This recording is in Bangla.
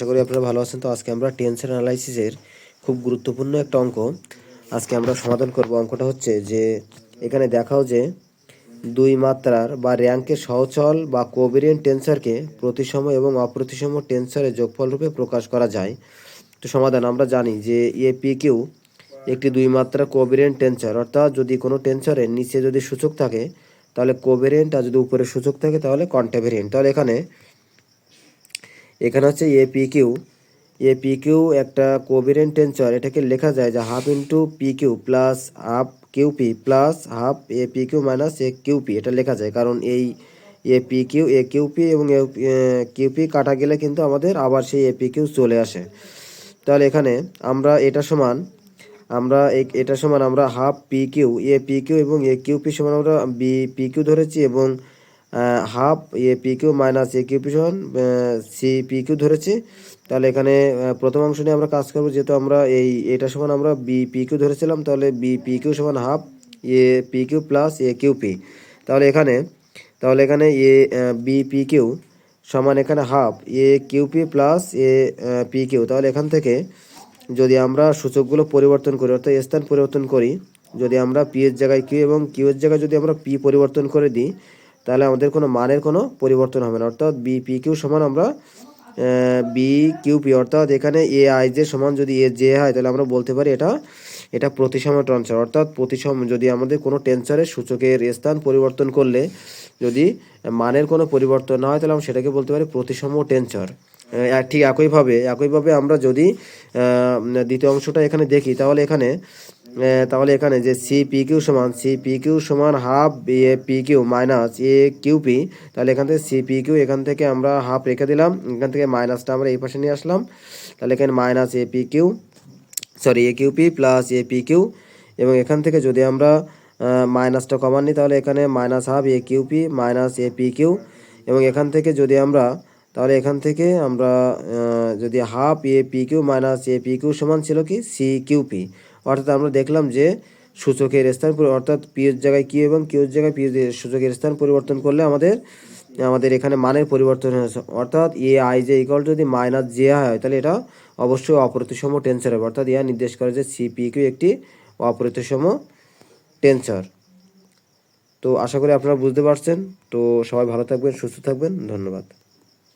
আশা করি আপনারা ভালো আছেন। তো আজকে আমরা টেনশন অ্যানালাইসিসের খুব গুরুত্বপূর্ণ একটা অঙ্ক। আজকে আমরা সমাধান করব। অঙ্কটা হচ্ছে যে, এখানে দেখাও যে, দুই মাত্রার বা র্যাঙ্কের সহচল বা কোভেরিয়েন্ট টেন্সারকে প্রতিসম এবং অপ্রতিসম টেন্সারের যোগফল রূপে প্রকাশ করা যায়। তো সমাধান আমরা জানি যে এ পি কিউ একটি দুই মাত্রা কোভেরিয়েন্ট টেন্সার। অর্থাৎ যদি কোনো টেন্সারের নিচে যদি সূচক থাকে, তাহলে কোভেরিয়েন্ট আর যদি উপরে সূচক থাকে, তাহলে কন্টাভেরিয়েন্ট তাহলে এখানে এখানে হচ্ছে A P Q A P Q একটা কোভিরেন্ট টেন্সর এটাকে লেখা যায় যে half into P Q plus half Q P plus half A P Q minus A Q P এটা লেখা যায়। কারণ এই A P Q A Q P এবং কিউ পি কাটা গেলে কিন্তু আমাদের আবার সেই এ পি কিউ চলে আসে। তাহলে এখানে আমরা এটা সমান, আমরা এটা সমান আমরা half P Q A P Q এবং এ কিউ পি সমান আমরা বি পি কিউ ধরেছি এবং half A P Q minus A Q P সমান সি পি কিউ ধরেছি। তাহলে এখানে প্রথম অংশ নিয়ে আমরা কাজ করব, যেহেতু আমরা এই এটা সমান আমরা বি পি কিউ ধরেছিলাম, তাহলে বি পি কিউ সমান half A P Q plus A Q P তাহলে এখানে তাহলে এখানে এ বি পি কিউ সমান এখানে half A Q P plus A P Q তাহলে এখান থেকে যদি আমরা সূচকগুলো পরিবর্তন করি, অর্থাৎ স্থান পরিবর্তন করি, যদি আমরা পি এর জায়গায় কিউ এবং কিউ এর জায়গায় যদি আমরা পি পরিবর্তন করে দিই তাহলে আমাদের কোনো মানের কোনো পরিবর্তন হবে না। অর্থাৎ বি পি কিউ সমান আমরা বি কিউ পি অর্থাৎ এখানে এ আই জে সমান যদি এ জে হয়, তাহলে আমরা বলতে পারি এটা এটা প্রতিসম ট্রান্সফার অর্থাৎ প্রতিসম যদি আমাদের কোনো টেন্সারের সূচকের স্থান পরিবর্তন করলে, যদি মানের কোনো পরিবর্তন না হয়, তাহলে আমরা সেটাকে বলতে পারি প্রতিসম টেন্সার ঠিক একইভাবে একইভাবে আমরা যদি দ্বিতীয় অংশটা এখানে দেখি, তাহলে এখানে তাহলে এখানে যে সি, পি, কিউ সমান, সি, পি, কিউ সমান half, A, P, Q minus A, Q, P, তাহলে এখান থেকে সি, পি, কিউ, এখান থেকে আমরা হাফ রেখে দিলাম, এখান থেকে মাইনাসটা আমরা এই পাশে নিয়ে আসলাম, তাহলে এখানে minus A, P, Q, sorry, A, Q, P, plus A, P, Q, এবং এখান থেকে যদি আমরা মাইনাসটা কমান নিই, তাহলে এখানে minus half, A, Q, P, minus A, P, Q, এবং এখান থেকে যদি আমরা, তাহলে এখান থেকে আমরা যদি half, A, P, Q, minus A, P, Q সমান ছিল কি? সি, কিউ, পি অর্থাৎ আমরা দেখলাম যে সূচকের স্থান অর্থাৎ পি এর জায়গায় কিউ এবং কিউ এর জায়গায় পি সূচকের স্থান পরিবর্তন করলে আমাদের আমাদের এখানে মানের পরিবর্তন হয়েছে। অর্থাৎ এ আই জে ইকুয়াল যদি মাইনাস জে হয়, তাহলে এটা অবশ্যই অপ্রতিসম টেন্সার হবে। অর্থাৎ ইয়া নির্দেশ করে যে সিপি কিউ একটি অপ্রতিসম টেন্সার তো আশা করি আপনারা বুঝতে পারছেন। তো সবাই ভালো থাকবেন, সুস্থ থাকবেন। ধন্যবাদ।